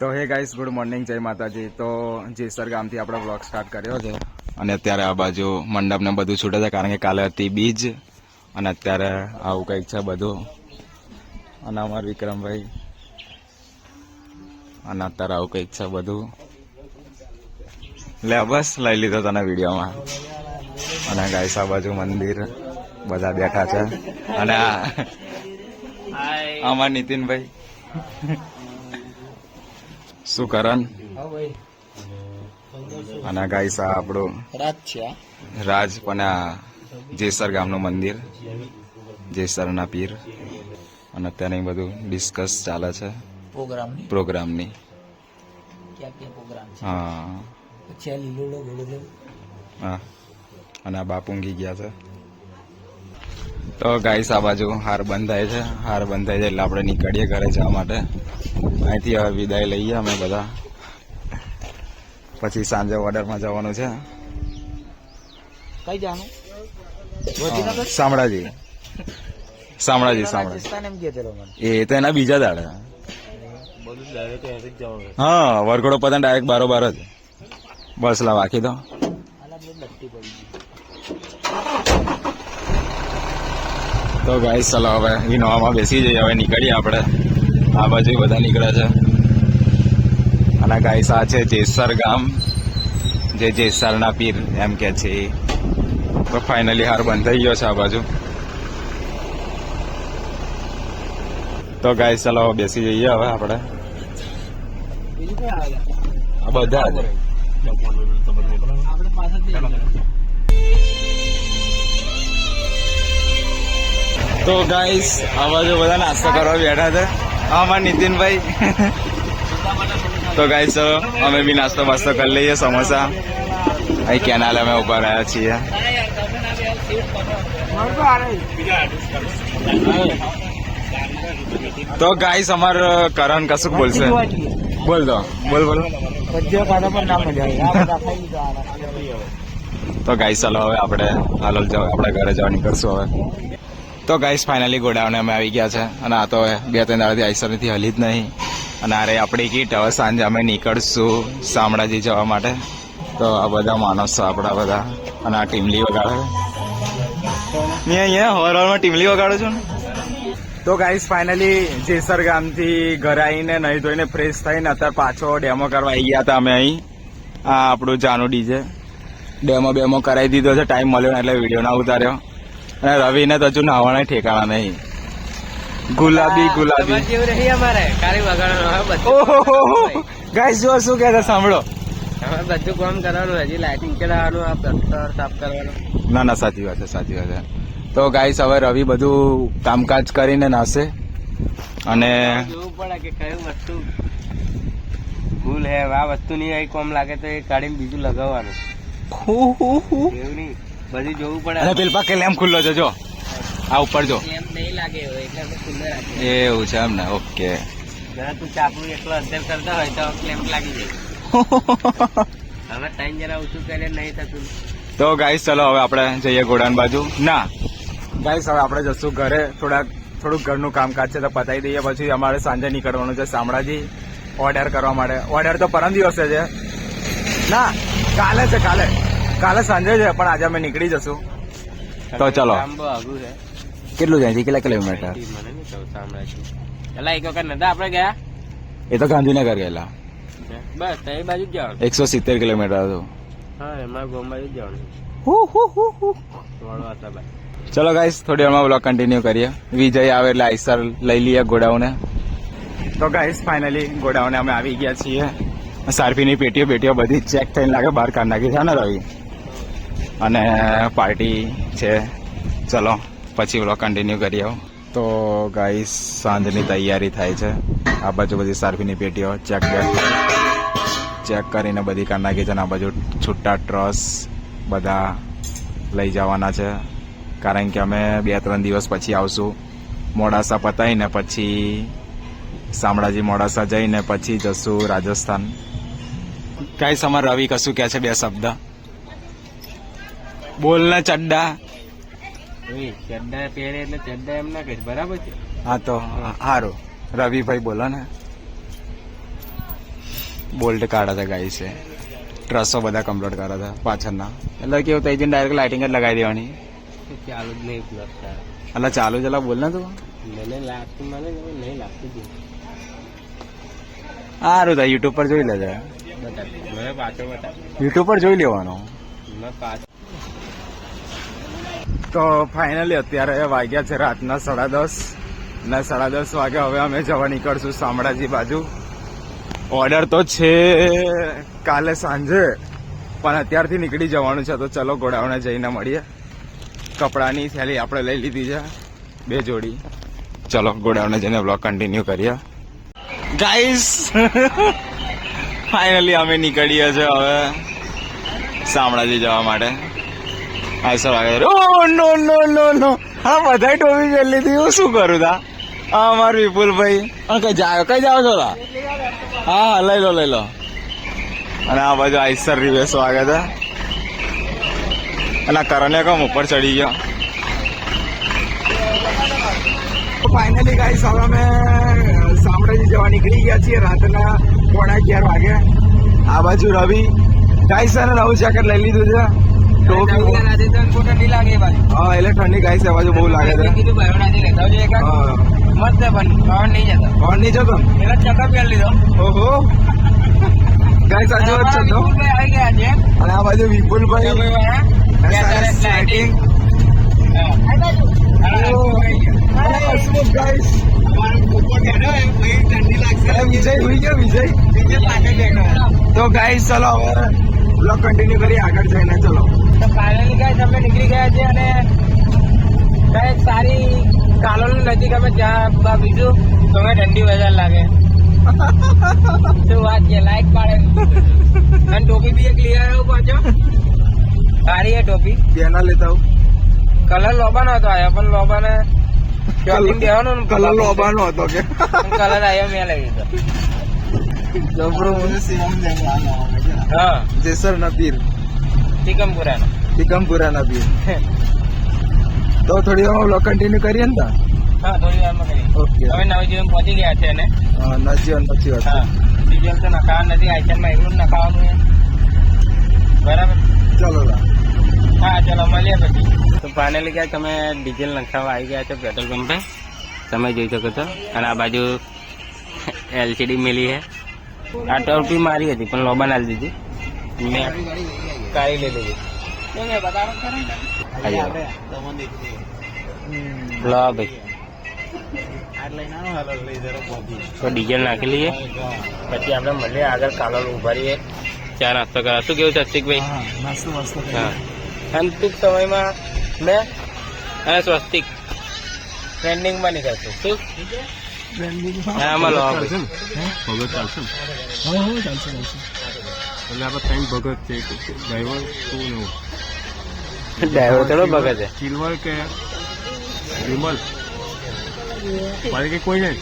તો હે guys good morning જય માતાજી. તો જેસર ગામથી આપણે બ્લોગ સ્ટાર્ટ કર્યો છે. અને અત્યારે આ બાજુ મંડપને બધું છૂટે છે કારણ કે કાલે હતી બીજ. અને અત્યારે આવું કંઈક છે બધું. અને અમાર વિક્રમભાઈ. અને અત્યારે આવું કંઈક છે બધું. લે બસ લઈ લીધો તને વિડીયોમાં. અને ગાઈસ આ બાજુ મંદિર બધા બેઠા છે. અને આ અમાર નીતિનભાઈ. શું કરન અને ગાઈસ આ આપણું છે રાજ પણ આ જેસર ગામનું મંદિર જેસરના પીર. અને અત્યારે બધું ડિસ્કસ ચાલે છે. પ્રોગ્રામની? પ્રોગ્રામની. પ્રોગ્રામ ગોળુડો હા. અને આ બાપુંગી ગયા છે. તો ગાઈસ આ બાજુ હાર બંધાય છે. હાર બંધાય છે એટલે આપણે નીકળીએ ઘરે જવા માટે. અહીંથી હવે વિદાય લઈએ અમે બધા. પછી સાંજે ઓર્ડરમાં જવાનું છે. કઈ જવાનું? શામળાજી. શામળાજી શામળાજી. એ તો એના બીજા દાડે. હા વરઘોડો પતંગ ડાયરેક્ટ બારોબાર જ. બસ લા બાકી દો આલા બહુ લટ્ટી પડી ગઈ તો ભાઈ ચલો હવે ઇનોવામાં બેસી જઈએ, હવે નીકળીએ આપણે. આ બાજુ બધા નીકળે છે. અને ગાઈસ આ છે જેસર ગામ. જે જેસરના પીર એમ કે છે. તો ફાઇનલી હાર બંધ થઈ ગયો છે આ બાજુ. તો ગાઈસ ચલો બેસી જઈએ હવે આપણે. બધા જ. તો ગાઈસ આ બાજુ બધા નાસ્તો કરવા બેઠા છે. અમારા નીતિનભાઈ. તો ગાઈસ અમે બી નાસ્તો બાસ્તો કરી લઈએ, સમોસા. અહીં કેનાલ અમે ઊભા રહ્યા છીએ. તો ગાઈસ અમાર કરણ કશુંક બોલશે. બોલ દો બોલ બોલ. આવે. તો ગાઈસ ચાલો હવે આપણે, હાલ જાવ આપણે ઘરે જવા નીકળશું હવે. તો ગાઈસ ફાઇનલી ગોડાઉને અમે આવી ગયા છે. અને આ તો બે ત્રણ દાડાથી આઈસરથી હલી જ નહીં. અને અરે આપણી કીટ હવે સાંજે અમે નીકળશું શામળાજી જવા માટે. તો આ બધા માણસ છે આપણા બધા. અને આ ટીમલી વગાડે. અહીંયા અહીંયા હોરવારમાં ટીમલી વગાડો છો ને. તો ગાઈસ ફાઇનલી જેસર ગામથી ઘરે આવીને નહીં ધોઈને ફ્રેશ થઈને અત્યારે પાછો ડેમો કરવા આવી ગયા હતા અમે અહીં. આ આપણું જાનું ડીજે. ડેમો બેમો કરાવી દીધો છે ટાઈમ મળ્યો એટલે વીડિયો ના ઉતાર્યો. અને રવિને તો હજુ નાવાના ઠેકાણા નહીં. ગુલાબી ગુલાબી. જેવું રહી અમારે. કાળી વગાડવાનું હવે બધું ઓહો ગાઈસ જો શું કે સાંભળો. હવે બધું કામ કરવાનું હજી લાઇટિંગ ચડાવવાનું આ પથ્થર સાફ કરવાનું. ના ના સાચી વાત છે સાચી વાત છે. તો ગાઈસ હવે રવિ બધું કામકાજ કરીને નાશે અને જોવું પડે કે કયું વસ્તુ ભૂલ હે. આ વસ્તુ નહીં આવી કોમ લાગે તો એ કાઢીને બીજું લગાવવાનું. એવું નહીં. બધું જોવું પડે. અને પેલ પાકે લેમ્પ ખુલ્લો છે જો. આ ઉપર જો. એમ નહીં લાગે એટલે અમે ખુલ્લે રાખીએ. એવું છે એમ ને ઓકે. જરા તું ચાપડું એકલો અંદર કરતા હોય તો ક્લેમ્પ લાગી જાય. હવે ટાઈમ જરા ઓછું કરે નહીં થતું તો ગાઈસ ચલો હવે આપણે જઈએ ગોડાન બાજુ. ના. ગાઈસ હવે આપણે જશું ઘરે. થોડાક થોડુંક ઘરનું કામકાજ છે તો પતાવી દઈએ. પછી અમારે સાંજે નીકળવાનું છે શામળાજી. ઓર્ડર કરવા માટે. ઓર્ડર તો પરમ દિવસે છે. ના કાલે છે કાલે. કાલે સાંજે છે પણ આજે અમે નીકળી જશું. તો ચલો. કેટલું જાય છે? કેટલા કિલોમીટર? એક વખત નતા આપણે ગયા? એ તો ગાંધીનગર ગયેલા. બસ એ બાજુ જ જવાનું. એકસો સિત્તેર કિલોમીટર હતું. હા એમાં ગોમ બાજુ જ જવાનું ચલો ગાઈસ થોડી વારમાં બ્લોગ કન્ટિન્યુ કરીએ. વિજય આવે એટલે આઈસર લઈ લઈએ ગોડાઉને. તો ગાઈસ ફાઇનલી ગોડાઉને અમે આવી ગયા છીએ. સારપીની પેટીઓ પેટીઓ બધી ચેક થઈને લાગે બહાર કાઢી નાખી છે ને રવિ? અને પાર્ટી છે. ચલો, પછી વ્લોગ કન્ટિન્યુ કરી આવો તો ગાઈસ સાંજની તૈયારી થાય છે. આ બાજુ બધી સાર્ફીની પેટીઓ ચેક ચેક કરીને બધી કાઢી નાખી છે અને આ બાજુ છૂટા ટ્રસ બધા લઈ જવાના છે. કારણ કે અમે બે ત્રણ દિવસ પછી આવશું. મોડાસા પતાવીને પછી શામળાજી મોડાસા જઈને પછી જશું રાજસ્થાન. કાંઈ સમર રવિ કશું કહે છે બે શબ્દ? બોલ ને ચડ્ડા ચડ્ડા પહેરે એટલે ચડ્ડા એમ ના કહીશ બરાબર છે? હા તો સારું રવિભાઈ બોલો ને. બોલ્ટ કાઢા હતા ગાઈ છે. ટ્રસો બધા કમ્પ્લીટ કર્યા હતા પાછળના. એટલે કેવું થઈ જઈને ડાયરેક્ટ લાઇટિંગ જ લગાવી દેવાની. ચાલુ જ નહીં એટલે ચાલુ ચલા બોલ ને તું. મને લાગતું મને નહીં લાગતું સારું થાય યુટ્યુબ પર જોઈ લેજે. યુટ્યુબ પર જોઈ લેવાનું. તો ફાઇનલી અત્યારે વાગ્યા છે રાતના સાડા દસ. ને સાડા દસ વાગે હવે અમે જવા નીકળશું શામળાજી બાજુ. ઓર્ડર તો છે કાલે સાંજે, પણ અત્યારથી નીકળી જવાનું છે, તો ચલો ગોડાઉને જઈને મળીએ. કપડાની થેલી આપણે લઈ લીધી છે, બે જોડી. ચલો ગોડાવને જઈને બ્લોગ કન્ટિન્યુ કરીએ. ગાઈસ ફાઇનલી અમે નીકળીએ છીએ હવે શામળાજી જવા માટે. આઈસર વાગે ઓ નો નો નો નો. હા બધાય ટોપી પહેરી લીધી. હું શું કરું તા? હા મારું વિપુલભાઈ. હા કઈ જાઓ કઈ જાઓ છો તા? હા લઈ લો લઈ લો. અને આ બાજુ આઈસર રિવેસ વાગે હતા અને આ કરણે કમ ઉપર ચડી ગયો? ફાઇનલી ગાઈસ હવે અમે શામળાજી જવા નીકળી ગયા છીએ રાતના પોણા અગિયાર વાગે. આ બાજુ રવિ. ગાઈસ અને નવું જેકેટ લઈ લીધું છે. ફોટો નહીં લાગે હા એટલે ઠંડી ગાઈસ આ બાજુ બહુ લાગે છે. કીધું ભાઈ લેતા આવજો એક મસ્ત છે પણ પવન નહીં જતો. કોણ નહીં જતો? એનો ચક્કર પહેરી લીધો. ઓહો. ગાઈસ આ જો છે તો. આવી ગયા છે. અને આ બાજુ વિપુલભાઈ તો ગાઈસ ચલો હવે બ્લોગ કન્ટિન્યુ કરી આગળ જઈને ચલો. ફાઇનલી ગાઈસ અમે નીકળી ગયા છે અને કંઈક સારી કાલોલ નજીક અમે ત્યાં બા બીજું તમે ઠંડી વધારે લાગે. શું વાત છે? લાઈક પાડે. અને ટોપી બી એક લઈ આવ્યો પાછો. સારી હે ટોપી. બેના લેતા હું કલર લોબાનો હતો આયો પણ લોબાને શોપિંગ દેવાનો ને કલર લોબાનો હતો કે. કલર આયો મેં લઈ લીધો. જબરો હા. જેસર ના પીર ચિકનપુરાનો ટીકમપુરા ના પીર તો થોડી વાર બ્લોગ કન્ટિન્યુ કરીએ ને તા? હા થોડી વારમાં કરીએ. ઓકે. હવે નવી જીવન પહોંચી ગયા છે ને હા નવજીવન પછી વાત હા ડીઝલ તો નખાવા નથી આઈટમમાં એકલું નખાવાનું બરાબર? ચલો હા ચલો મળીએ પછી. તો ફાઇનલી ગયા તમે ડીઝલ નખાવા આવી ગયા છો પેટ્રોલ પંપે તમે જોઈ શકો છો. અને આ બાજુ એલસીડી મેલી છે. આ ટોપી મારી હતી પણ લોબા નાલી દીધી. મેં કાઢી લઈ લીધી આ જાઓ. લો ભાઈ. તો ડીઝલ નાખી લઈએ. પછી આપણે મળીએ આગળ કાલોલ ઊભા રહીએ. ચા નાસ્તો કરા શું કેવું છે અસ્તિકભાઈ હા અને ટૂંક સમયમાં મેં અને સ્વસ્તિક. ટ્રેન્ડિંગમાં નીકળશું. શું? હા? આમાં લો ચાલશે ચાલશે. એટલે આપણે ત્રણ ભગત છે ડ્રાઈવર શું ને. ડ્રાઈવર થોડો બગડ છે? સિલ્વર કે વિમલ? મારે કે કોઈ નહીં?